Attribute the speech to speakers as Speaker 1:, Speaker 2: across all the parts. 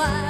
Speaker 1: ว่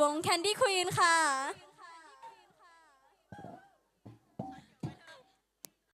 Speaker 1: วง Candy Queen ค่ะ